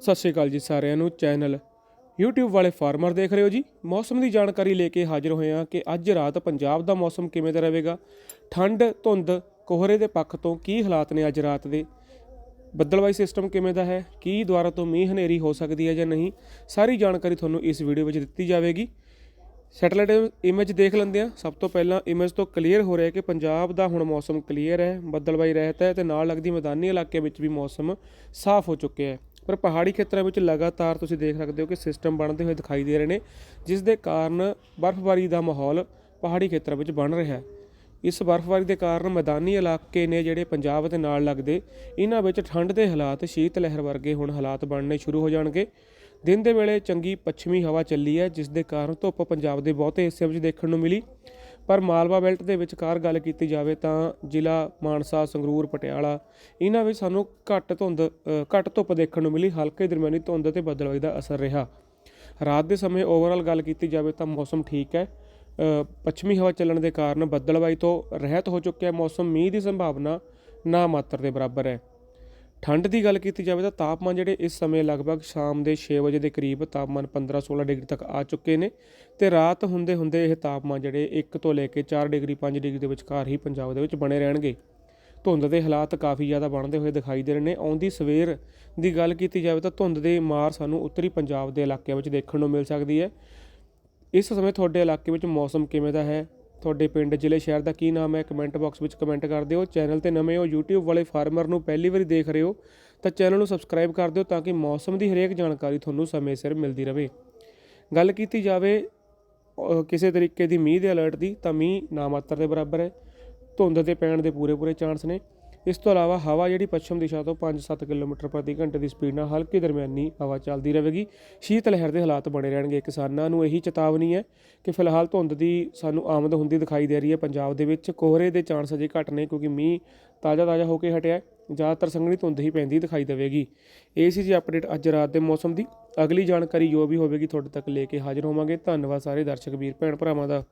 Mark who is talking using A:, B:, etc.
A: ਸਤਿ ਸ਼੍ਰੀ ਅਕਾਲ ਜੀ ਸਾਰਿਆਂ ਨੂੰ, ਚੈਨਲ YouTube ਵਾਲੇ ਫਾਰਮਰ ਦੇਖ ਰਹੇ ਹੋ ਜੀ। ਮੌਸਮ ਦੀ ਜਾਣਕਾਰੀ ਲੈ ਕੇ ਹਾਜ਼ਰ ਹੋਏ ਹਾਂ ਕਿ ਅੱਜ ਰਾਤ ਪੰਜਾਬ ਦਾ ਮੌਸਮ ਕਿਵੇਂ ਦਾ ਰਹੇਗਾ? ਠੰਡ, ਧੁੰਦ, ਕੋਹਰੇ ਦੇ ਪੱਖ ਤੋਂ ਕੀ ਹਾਲਾਤ ਨੇ ਅੱਜ ਰਾਤ ਦੇ? ਬੱਦਲਵਾਈ ਸਿਸਟਮ ਕਿਵੇਂ ਦਾ ਹੈ? ਕੀ ਦੁਆਰਾ ਤੋਂ ਮੀਂਹ ਹਨੇਰੀ ਹੋ ਸਕਦੀ ਹੈ ਜਾਂ ਨਹੀਂ? ਸਾਰੀ ਜਾਣਕਾਰੀ ਤੁਹਾਨੂੰ ਇਸ ਵੀਡੀਓ ਵਿੱਚ ਦਿੱਤੀ ਜਾਵੇਗੀ। ਸੈਟੇਲਾਈਟ ਇਮੇਜ ਦੇਖ ਲੈਂਦੇ ਆ ਸਭ ਤੋਂ ਪਹਿਲਾਂ ਇਮੇਜ ਤੋਂ ਕਲੀਅਰ ਹੋ ਰਿਹਾ ਕਿ ਪੰਜਾਬ ਦਾ ਹੁਣ ਮੌਸਮ ਕਲੀਅਰ ਹੈ, ਬੱਦਲਵਾਈ ਰਹਿਤ ਹੈ ਤੇ ਨਾਲ ਲੱਗਦੀ ਮੈਦਾਨੀ ਇਲਾਕੇ ਵਿੱਚ ਵੀ ਮੌਸਮ ਸਾਫ਼ ਹੋ ਚੁੱਕਿਆ ਹੈ। ਪਰ ਪਹਾੜੀ ਖੇਤਰਾਂ ਵਿੱਚ ਲਗਾਤਾਰ ਤੁਸੀਂ ਦੇਖ ਸਕਦੇ ਹੋ ਕਿ ਸਿਸਟਮ ਬਣਦੇ ਹੋਏ ਦਿਖਾਈ ਦੇ ਰਹੇ ਨੇ, ਜਿਸ ਦੇ ਕਾਰਨ ਬਰਫ਼ਬਾਰੀ ਦਾ ਮਾਹੌਲ ਪਹਾੜੀ ਖੇਤਰਾਂ ਵਿੱਚ ਬਣ ਰਿਹਾ ਹੈ। ਇਸ ਬਰਫ਼ਬਾਰੀ ਦੇ ਕਾਰਨ ਮੈਦਾਨੀ ਇਲਾਕੇ ਨੇ ਜਿਹੜੇ ਪੰਜਾਬ ਦੇ ਨਾਲ ਲੱਗਦੇ, ਇਹਨਾਂ ਵਿੱਚ ਠੰਡ ਦੇ ਹਾਲਾਤ ਸ਼ੀਤ ਲਹਿਰ ਵਰਗੇ ਹੁਣ ਹਾਲਾਤ ਬਣਨੇ ਸ਼ੁਰੂ ਹੋ ਜਾਣਗੇ। ਦਿਨ ਦੇ ਵੇਲੇ ਚੰਗੀ ਪੱਛਮੀ ਹਵਾ ਚੱਲੀ ਹੈ, ਜਿਸ ਦੇ ਕਾਰਨ ਧੁੱਪ ਪੰਜਾਬ ਦੇ ਬਹੁਤੇ ਹਿੱਸਿਆਂ ਵਿੱਚ ਦੇਖਣ ਨੂੰ ਮਿਲੀ। ਪਰ ਮਾਲਵਾ ਬੈਲਟ ਦੇ ਵਿਚਕਾਰ ਗੱਲ ਕੀਤੀ ਜਾਵੇ ਤਾਂ ਜ਼ਿਲ੍ਹਾ ਮਾਨਸਾ, ਸੰਗਰੂਰ, ਪਟਿਆਲਾ, ਇਹਨਾਂ ਵਿੱਚ ਸਾਨੂੰ ਘੱਟ ਧੁੰਦ ਘੱਟ ਧੁੱਪ ਦੇਖਣ ਨੂੰ ਮਿਲੀ, ਹਲਕੇ ਦਰਮਿਆਨੀ ਧੁੰਦ ਅਤੇ ਬੱਦਲਵਾਈ ਦਾ ਅਸਰ ਰਿਹਾ। ਰਾਤ ਦੇ ਸਮੇਂ ਓਵਰਆਲ ਗੱਲ ਕੀਤੀ ਜਾਵੇ ਤਾਂ ਮੌਸਮ ਠੀਕ ਹੈ। ਪੱਛਮੀ ਹਵਾ ਚੱਲਣ ਦੇ ਕਾਰਨ ਬੱਦਲਵਾਈ ਤੋਂ ਰਹਿਤ ਹੋ ਚੁੱਕਿਆ ਮੌਸਮ, ਮੀਂਹ ਦੀ ਸੰਭਾਵਨਾ ਨਾ ਮਾਤਰ ਦੇ ਬਰਾਬਰ ਹੈ। ਠੰਡ ਦੀ ਗੱਲ ਕੀਤੀ ਜਾਵੇ ਤਾਂ ਤਾਪਮਾਨ ਜਿਹੜੇ ਇਸ ਸਮੇਂ ਲਗਭਗ ਸ਼ਾਮ ਦੇ 6 ਵਜੇ ਦੇ ਕਰੀਬ ਤਾਪਮਾਨ 15-16 ਡਿਗਰੀ ਤੱਕ ਆ ਚੁੱਕੇ ਨੇ ਤੇ ਰਾਤ ਹੁੰਦੇ ਹੁੰਦੇ ਇਹ ਤਾਪਮਾਨ ਜਿਹੜੇ 1 ਤੋਂ ਲੈ ਕੇ 4 ਡਿਗਰੀ 5 ਡਿਗਰੀ ਦੇ ਵਿਚਕਾਰ ਹੀ ਪੰਜਾਬ ਦੇ ਵਿੱਚ ਬਣੇ ਰਹਿਣਗੇ। ਧੁੰਦ ਦੇ ਹਾਲਾਤ ਕਾਫੀ ਜ਼ਿਆਦਾ ਬਣਦੇ ਹੋਏ ਦਿਖਾਈ ਦੇ ਰਹੇ ਨੇ। ਆਉਂਦੀ ਸਵੇਰ ਦੀ ਗੱਲ ਕੀਤੀ ਜਾਵੇ ਤਾਂ ਧੁੰਦ ਦੇ ਮਾਰ ਸਾਨੂੰ ਉੱਤਰੀ ਪੰਜਾਬ ਦੇ ਇਲਾਕਿਆਂ ਵਿੱਚ ਦੇਖਣ ਨੂੰ ਮਿਲ ਸਕਦੀ ਹੈ। ਇਸ ਸਮੇਂ ਤੁਹਾਡੇ ਇਲਾਕੇ ਵਿੱਚ ਮੌਸਮ ਕਿਵੇਂ ਦਾ ਹੈ? ਤੁਹਾਡੇ ਪਿੰਡ ਜ਼ਿਲ੍ਹੇ ਸ਼ਹਿਰ ਦਾ ਕੀ ਨਾਮ ਹੈ? ਕਮੈਂਟ ਬਾਕਸ ਵਿੱਚ ਕਮੈਂਟ ਕਰ ਦਿਓ। ਚੈਨਲ ਤੇ ਨਵੇਂ ਹੋ YouTube ਵਾਲੇ ਫਾਰਮਰ ਨੂੰ ਪਹਿਲੀ ਵਾਰੀ ਦੇਖ ਰਹੇ ਹੋ, ਤਾਂ ਚੈਨਲ ਨੂੰ ਸਬਸਕ੍ਰਾਈਬ ਕਰ ਦਿਓ ਤਾਂ ਕਿ ਮੌਸਮ ਦੀ ਹਰੇਕ ਜਾਣਕਾਰੀ ਤੁਹਾਨੂੰ ਸਮੇਂ ਸਿਰ ਮਿਲਦੀ ਰਹੇ। ਗੱਲ ਕੀਤੀ ਜਾਵੇ ਕਿਸੇ ਤਰੀਕੇ ਦੀ ਮੀਂਹ ਦੇ ਅਲਰਟ ਦੀ, ਤਾਂ ਮੀਂਹ ਨਾ ਮਾਤਰ ਦੇ ਬਰਾਬਰ ਹੈ। ਧੁੰਦ ਦੇ ਪੈਣ ਦੇ ਪੂਰੇ ਪੂਰੇ ਚਾਂਸ ਨੇ। ਇਸ ਤੋਂ ਇਲਾਵਾ ਹਵਾ ਜਿਹੜੀ ਪੱਛਮ ਦਿਸ਼ਾ ਤੋਂ 5-7 ਕਿਲੋਮੀਟਰ ਪ੍ਰਤੀ ਘੰਟੇ ਦੀ ਸਪੀਡ ਨਾਲ ਹਲਕੀ ਦਰਮਿਆਨੀ ਹਵਾ ਚੱਲਦੀ ਰਹੇਗੀ। ਸ਼ੀਤ ਲਹਿਰ ਦੇ ਹਾਲਾਤ ਬਣੇ ਰਹਿਣਗੇ। ਕਿਸਾਨਾਂ ਨੂੰ ਇਹੀ ਚੇਤਾਵਨੀ ਹੈ ਕਿ ਫਿਲਹਾਲ ਧੁੰਦ ਦੀ ਸਾਨੂੰ ਆਮਦ ਹੁੰਦੀ ਦਿਖਾਈ ਦੇ ਰਹੀ ਹੈ। ਪੰਜਾਬ ਦੇ ਵਿੱਚ ਕੋਹਰੇ ਦੇ ਚਾਂਸ ਅਜੇ ਘੱਟ ਨੇ ਕਿਉਂਕਿ ਮੀਂਹ ਤਾਜ਼ਾ ਤਾਜ਼ਾ ਹੋ ਕੇ ਹਟਿਆ ਜ਼ਿਆਦਾਤਰ ਸੰਘਣੀ ਧੁੰਦ ਹੀ ਪੈਂਦੀ ਦਿਖਾਈ ਦੇਵੇਗੀ। ਇਹ ਸੀ ਜੀ ਅਪਡੇਟ ਅੱਜ ਰਾਤ ਦੇ ਮੌਸਮ ਦੀ। ਅਗਲੀ ਜਾਣਕਾਰੀ ਜੋ ਵੀ ਹੋਵੇਗੀ ਤੁਹਾਡੇ ਤੱਕ ਲੈ ਕੇ ਹਾਜ਼ਰ ਹੋਵਾਂਗੇ। ਧੰਨਵਾਦ ਸਾਰੇ ਦਰਸ਼ਕ, ਵੀਰ, ਭੈਣ ਭਰਾਵਾਂ ਦਾ।